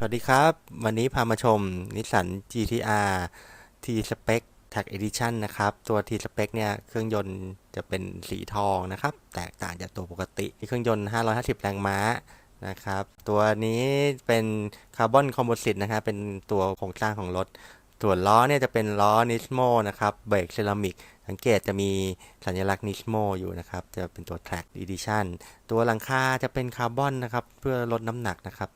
สวัสดีครับ วันนี้พามาชมนิสสัน GTR T Spec Tag Edition นะครับ ตัว T Spec เนี่ย เครื่องยนต์จะเป็นสีทองนะครับ แตกต่างจากตัวปกติมีเครื่องยนต์ 550 แรงม้านะครับ ตัวนี้เป็นคาร์บอนคอมโพสิตนะครับ เป็นตัวโครงสร้างของรถ ส่วนล้อเนี่ยจะเป็นล้อ Nismo นะครับ เบรกเซรามิก สังเกตจะมีสัญลักษณ์ Nismo อยู่นะครับ จะเป็นตัว Track Edition ตัวหลังคาจะเป็นคาร์บอนนะครับ เพื่อลดน้ำหนักนะครับ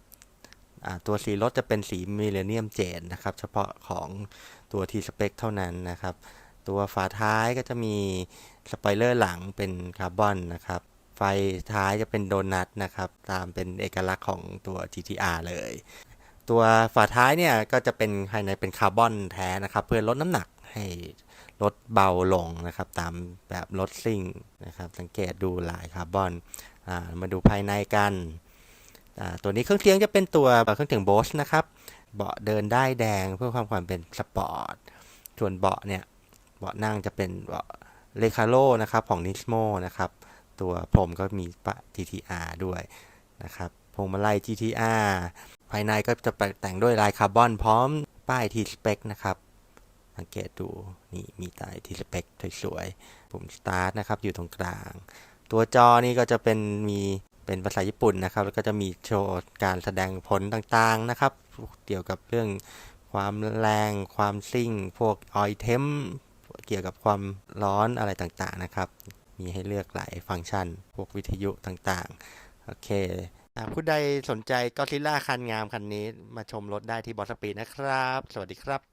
ตัวสีรถจะเป็นสีมิเลเนียมเจนนะครับ เฉพาะของตัว T Spec เท่านั้นนะครับ ตัวฝาท้ายก็จะมีสปอยเลอร์หลังเป็นคาร์บอนนะครับ ไฟท้ายจะเป็นโดนัทนะครับ ตามเป็นเอกลักษณ์ของตัว GTR เลย ตัวฝาท้ายเนี่ยก็จะเป็นภายในเป็นคาร์บอนแท้นะครับ เพื่อลดน้ำหนักให้รถเบาลงนะครับ ตามแบบรถซิ่งนะครับ สังเกตดูลายคาร์บอนอมาดูภายในกันอ ตัวนี้เครื่องเสียงจะเป็นตัวเครื่องเสียงโบสนะครับเบาะเดินได้แดงเพื่อความความเป็นสปอร์ตส่วนเบาะเนี่ยเบาะนั่งจะเป็นเบาะเลคาโ o นะครับของ Nismo นะครับตัวพรมก็มีปะ GTR ด้วยนะครับพวงมาลัย GTR ภายในก็จะแต่งด้วยลายคาร์บอนพร้อมป้าย T Spec นะครับสังเกตดูนี่มีตาย T Spec สวยๆปุ่ม Start นะครับอยู่ตรงกลาง ตัวจอนี่ก็จะเป็นมี เป็นภาษาญี่ปุ่นนะครับ แล้วก็จะมีโชว์การแสดงผลต่างๆนะครับ เกี่ยวกับเรื่องความแรง ความซิ่ง พวกออยเทมเกี่ยวกับความร้อนอะไรต่างๆนะครับ มีให้เลือกหลายฟังก์ชัน พวกวิทยุต่างๆ โอเคผู้ใดสนใจก็ซิล่าคันงามคันนี้มาชมรถได้ที่บอสปีนะครับ สวัสดีครับ